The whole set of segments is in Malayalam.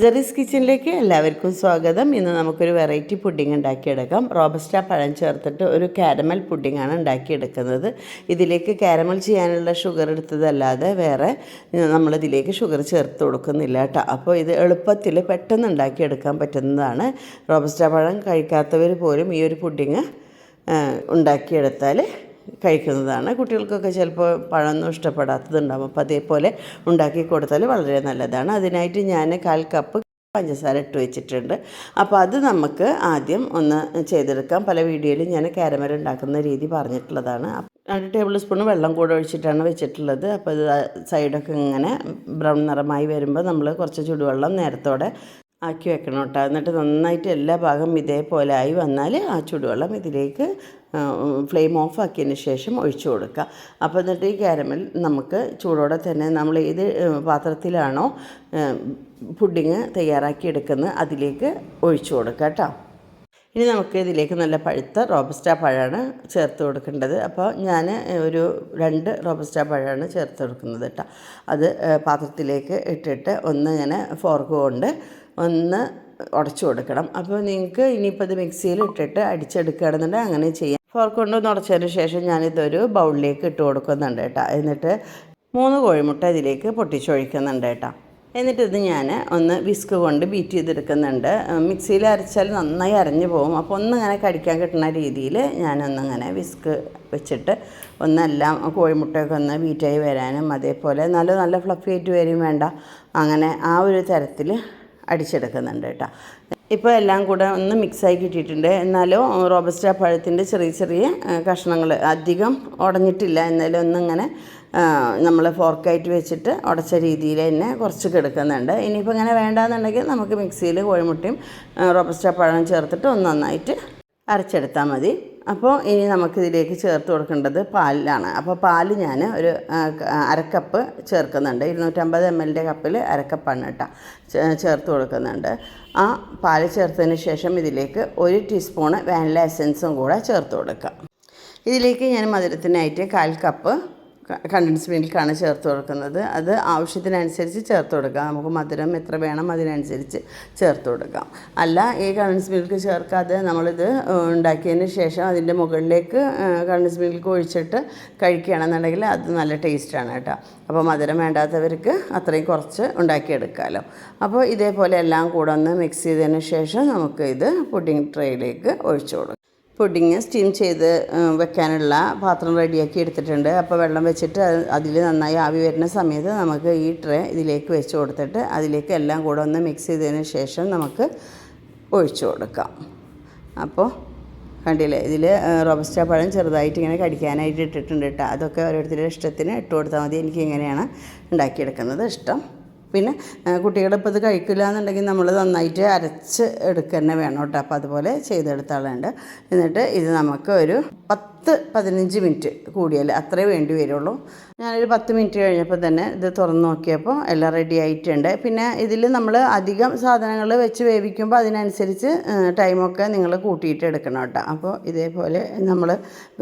ജെറീസ് കിച്ചണിലേക്ക് എല്ലാവർക്കും സ്വാഗതം. ഇന്ന് നമുക്കൊരു വെറൈറ്റി പുഡിംഗ് ഉണ്ടാക്കിയെടുക്കാം. റോബസ്റ്റ പഴം ചേർത്തിട്ട് ഒരു കാരമൽ പുഡിംഗാണ് ഉണ്ടാക്കിയെടുക്കുന്നത്. ഇതിലേക്ക് കാരമൽ ചെയ്യാനുള്ള ഷുഗർ എടുത്തതല്ലാതെ വേറെ നമ്മളിതിലേക്ക് ഷുഗർ ചേർത്ത് കൊടുക്കുന്നില്ല കേട്ടോ. അപ്പോൾ ഇത് എളുപ്പത്തിൽ പെട്ടെന്ന് ഉണ്ടാക്കിയെടുക്കാൻ പറ്റുന്നതാണ്. റോബസ്റ്റ പഴം കഴിക്കാത്തവർ പോലും ഈ ഒരു പുഡിങ് ഉണ്ടാക്കിയെടുത്താൽ കഴിക്കുന്നതാണ്. കുട്ടികൾക്കൊക്കെ ചിലപ്പോൾ പഴമൊന്നും ഇഷ്ടപ്പെടാത്തതുണ്ടാകും അപ്പോൾ അതേപോലെ ഉണ്ടാക്കി കൊടുത്താൽ വളരെ നല്ലതാണ്. അതിനായിട്ട് ഞാൻ കാൽ കപ്പ് പഞ്ചസാര ഇട്ട് വെച്ചിട്ടുണ്ട്. അപ്പോൾ അത് നമുക്ക് ആദ്യം ഒന്ന് ചെയ്തെടുക്കാം. പല വീഡിയോയിലും ഞാൻ കാരമൽ ഉണ്ടാക്കുന്ന രീതി പറഞ്ഞിട്ടുള്ളതാണ്. രണ്ട് ടേബിൾ സ്പൂൺ വെള്ളം കൂടെ ഒഴിച്ചിട്ടാണ് വെച്ചിട്ടുള്ളത്. അപ്പോൾ ഇത് സൈഡൊക്കെ ഇങ്ങനെ ബ്രൗൺ നിറമായി വരുമ്പോൾ നമ്മൾ കുറച്ച് ചൂടുവെള്ളം നേരത്തോടെ ആക്കി വെക്കണം കേട്ടോ. എന്നിട്ട് നന്നായിട്ട് എല്ലാ ഭാഗം ഇതേപോലെ ആയി വന്നാൽ ആ ചൂടുവെള്ളം ഇതിലേക്ക് ഫ്ലെയിം ഓഫ് ആക്കിയതിന് ശേഷം ഒഴിച്ചു കൊടുക്കുക. അപ്പോൾ എന്നിട്ട് ഈ കാരമൽ നമുക്ക് ചൂടോടെ തന്നെ നമ്മൾ ഏത് പാത്രത്തിലാണോ പുഡിങ് തയ്യാറാക്കി എടുക്കുന്നത് അതിലേക്ക് ഒഴിച്ചു കൊടുക്കുക കേട്ടോ. ഇനി നമുക്ക് ഇതിലേക്ക് നല്ല പഴുത്ത റോബസ്റ്റാ പഴമാണ് ചേർത്ത് കൊടുക്കേണ്ടത്. അപ്പോൾ ഞാൻ ഒരു രണ്ട് റോബസ്റ്റാ പഴമാണ് ചേർത്ത് കൊടുക്കുന്നത് കേട്ടോ. അത് പാത്രത്തിലേക്ക് ഇട്ടിട്ട് ഒന്ന് ഇങ്ങനെ ഫോർക്ക് കൊണ്ട് ഒന്ന് ഉടച്ചു കൊടുക്കണം. അപ്പോൾ നിങ്ങൾക്ക് ഇനിയിപ്പോൾ ഇത് മിക്സിയിൽ ഇട്ടിട്ട് അടിച്ചെടുക്കുകയാണെന്നുണ്ടെങ്കിൽ അങ്ങനെ ചെയ്യാം. ഫോർക്ക് കൊണ്ട് ഒന്ന് ഉടച്ചതിന് ശേഷം ഞാനിതൊരു ബൗളിലേക്ക് ഇട്ട് കൊടുക്കുന്നുണ്ട് കേട്ടോ. എന്നിട്ട് മൂന്ന് കോഴിമുട്ട ഇതിലേക്ക് പൊട്ടിച്ചൊഴിക്കുന്നുണ്ട് കേട്ടോ. എന്നിട്ട് ഇത് ഞാൻ ഒന്ന് വിസ്ക് കൊണ്ട് ബീറ്റ് ചെയ്തെടുക്കുന്നുണ്ട്. മിക്സിയിൽ അരച്ചാൽ നന്നായി അരഞ്ഞു പോകും. അപ്പോൾ ഒന്നിങ്ങനെ കടിക്കാൻ കിട്ടുന്ന രീതിയിൽ ഞാനൊന്നിങ്ങനെ വിസ്ക് വെച്ചിട്ട് ഒന്നെല്ലാം കോഴിമുട്ടയൊക്കെ ഒന്ന് ബീറ്റായി വരാനും അതേപോലെ നല്ല നല്ല ഫ്ലഫി ആയിട്ട് വരും വേണ്ട. അങ്ങനെ ആ ഒരു തരത്തിൽ അടിച്ചെടുക്കുന്നുണ്ട് കേട്ടോ. ഇപ്പോൾ എല്ലാം കൂടെ ഒന്ന് മിക്സായി കിട്ടിയിട്ടുണ്ട്. എന്നാലും റോബസ്റ്റ പഴത്തിന്റെ ചെറിയ ചെറിയ കഷ്ണങ്ങൾ അധികം ഉടഞ്ഞിട്ടില്ല. എന്നാലും ഒന്നിങ്ങനെ നമ്മൾ ഫോർക്കായിട്ട് വെച്ചിട്ട് ഉടച്ച രീതിയിൽ തന്നെ കുറച്ച് കിടക്കുന്നുണ്ട്. ഇനിയിപ്പോൾ ഇങ്ങനെ വേണ്ടാന്നുണ്ടെങ്കിൽ നമുക്ക് മിക്സിയിൽ കോഴിമുട്ടയും റോബസ്റ്റ പഴം ചേർത്തിട്ട് ഒന്ന് നന്നായിട്ട് അരച്ചെടുത്താൽ മതി. അപ്പോൾ ഇനി നമുക്കിതിലേക്ക് ചേർത്ത് കൊടുക്കേണ്ടത് പാലിലാണ്. അപ്പോൾ പാൽ ഞാൻ ഒരു അരക്കപ്പ് ചേർക്കുന്നുണ്ട്. ഇരുന്നൂറ്റമ്പത് എം എല്ലിന്റെ കപ്പിൽ അരക്കപ്പാണ് കേട്ടോ ചേർത്ത് കൊടുക്കുന്നുണ്ട്. ആ പാൽ ചേർത്തതിന് ശേഷം ഇതിലേക്ക് ഒരു ടീസ്പൂണ് വാനില എസൻസും കൂടെ ചേർത്ത് കൊടുക്കുക ഇതിലേക്ക് ഞാൻ മധുരത്തിനായിട്ട് കാൽ കപ്പ് കണ്ടൻസ് മിൽക്കാണ് ചേർത്ത് കൊടുക്കുന്നത്. അത് ആവശ്യത്തിനനുസരിച്ച് ചേർത്ത് കൊടുക്കാം. നമുക്ക് മധുരം എത്ര വേണം അതിനനുസരിച്ച് ചേർത്ത് കൊടുക്കാം. അല്ല ഈ കണ്ടൻസ് മിൽക്ക് ചേർക്കാതെ നമ്മളിത് ഉണ്ടാക്കിയതിന് ശേഷം അതിന്റെ മുകളിലേക്ക് കണ്ടൻസ് മിൽക്ക് ഒഴിച്ചിട്ട് കഴിക്കുകയാണെന്നുണ്ടെങ്കിൽ അത് നല്ല ടേസ്റ്റാണ് കേട്ടോ. അപ്പോൾ മധുരം വേണ്ടാത്തവർക്ക് അത്രയും കുറച്ച് ഉണ്ടാക്കിയെടുക്കാമല്ലോ അപ്പോൾ ഇതേപോലെ എല്ലാം കൂടെ ഒന്ന് മിക്സ് ചെയ്തതിന് ശേഷം നമുക്ക് ഇത് പുഡിംഗ് ട്രേയിലേക്ക് ഒഴിച്ചു കൊടുക്കാം. പുഡിങ് സ്റ്റീം ചെയ്ത് വെക്കാനുള്ള പാത്രം റെഡിയാക്കി എടുത്തിട്ടുണ്ട്. അപ്പോൾ വെള്ളം വെച്ചിട്ട് അതിൽ നന്നായി ആവി വരുന്ന സമയത്ത് നമുക്ക് ഈ ട്രേ ഇതിലേക്ക് വെച്ച് കൊടുത്തിട്ട് അതിലേക്ക് എല്ലാം കൂടെ ഒന്ന് മിക്സ് ചെയ്തതിന് ശേഷം നമുക്ക് ഒഴിച്ചു കൊടുക്കാം. അപ്പോൾ കണ്ടില്ലേ ഇതിൽ റോബസ്റ്റ പഴം ചെറുതായിട്ട് ഇങ്ങനെ കടിക്കാനായിട്ട് ഇട്ടിട്ടുണ്ട് കേട്ടോ. അതൊക്കെ ഓരോരുത്തരുടെ ഇഷ്ടത്തിന് ഇട്ട് കൊടുത്താൽ മതി. എനിക്ക് ഇങ്ങനെയാണ് ഉണ്ടാക്കിയെടുക്കുന്നത് ഇഷ്ടം. പിന്നെ കുട്ടികളിപ്പോൾ ഇത് കഴിക്കില്ല എന്നുണ്ടെങ്കിൽ നമ്മൾ നന്നായിട്ട് അരച്ച് എടുക്കുക തന്നെ വേണം കേട്ടോ. അപ്പോൾ അതുപോലെ ചെയ്തെടുത്താളുണ്ട്. എന്നിട്ട് ഇത് നമുക്ക് ഒരു പത്ത് പതിനഞ്ച് മിനിറ്റ് കൂടിയാൽ അത്രേ വേണ്ടി വരുള്ളൂ. ഞാനൊരു പത്ത് മിനിറ്റ് കഴിഞ്ഞപ്പോൾ തന്നെ ഇത് തുറന്ന് നോക്കിയപ്പോൾ എല്ലാം റെഡി ആയിട്ടുണ്ട്. പിന്നെ ഇതിൽ നമ്മൾ അധികം സാധനങ്ങൾ വെച്ച് വേവിക്കുമ്പോൾ അതിനനുസരിച്ച് ടൈമൊക്കെ നിങ്ങൾ കൂട്ടിയിട്ട് എടുക്കണം കേട്ടോ. അപ്പോൾ ഇതേപോലെ നമ്മൾ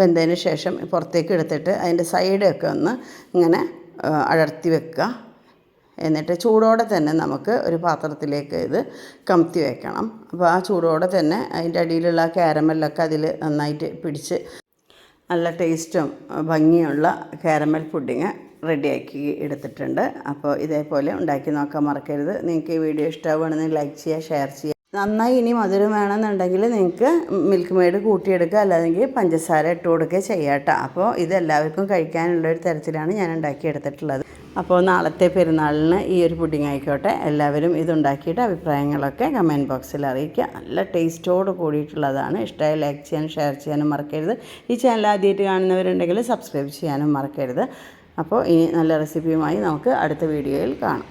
വെന്തതിന് ശേഷം പുറത്തേക്ക് എടുത്തിട്ട് അതിന്റെ സൈഡൊക്കെ ഒന്ന് ഇങ്ങനെ അടർത്തി വെക്കുക. എന്നിട്ട് ചൂടോടെ തന്നെ നമുക്ക് ഒരു പാത്രത്തിലേക്ക് ഇത് കമത്തി വെക്കണം. അപ്പോൾ ആ ചൂടോടെ തന്നെ അതിന്റെ അടിയിലുള്ള ക്യാരമലൊക്കെ അതിൽ നന്നായിട്ട് പിടിച്ച് നല്ല ടേസ്റ്റും ഭംഗിയുള്ള കാരമൽ പുഡിങ് റെഡിയാക്കി എടുത്തിട്ടുണ്ട്. അപ്പോൾ ഇതേപോലെ ഉണ്ടാക്കി നോക്കാൻ മറക്കരുത്. നിങ്ങൾക്ക് ഈ വീഡിയോ ഇഷ്ടമാവുകയാണെന്ന് ലൈക്ക് ചെയ്യുക ഷെയർ ചെയ്യുക. നന്നായി ഇനി മധുരം വേണമെന്നുണ്ടെങ്കിൽ നിങ്ങൾക്ക് മിൽക്ക് മെയ്ഡ് കൂട്ടിയെടുക്കുക അല്ലെങ്കിൽ പഞ്ചസാര ഇട്ട് കൊടുക്കുക ചെയ്യാം കേട്ടോ. അപ്പോൾ ഇത് എല്ലാവർക്കും കഴിക്കാനുള്ള ഒരു തരത്തിലാണ് ഞാൻ ഉണ്ടാക്കിയെടുത്തിട്ടുള്ളത്. അപ്പോൾ നാളത്തെ പെരുന്നാളിന് ഈ ഒരു പുഡിംഗ് ആയിക്കോട്ടെ. എല്ലാവരും ഇതുണ്ടാക്കിയിട്ട് അഭിപ്രായങ്ങളൊക്കെ കമന്റ് ബോക്സിൽ അറിയിക്കുക. നല്ല ടേസ്റ്റോട് കൂടിയിട്ടുള്ളതാണ്. ഇഷ്ടമായി ലൈക്ക് ചെയ്യാനും ഷെയർ ചെയ്യാനും മറക്കരുത്. ഈ ചാനൽ ആദ്യമായിട്ട് കാണുന്നവരുണ്ടെങ്കിൽ സബ്സ്ക്രൈബ് ചെയ്യാനും മറക്കരുത്. അപ്പോൾ ഇനി നല്ല റെസിപ്പിയുമായി നമുക്ക് അടുത്ത വീഡിയോയിൽ കാണാം.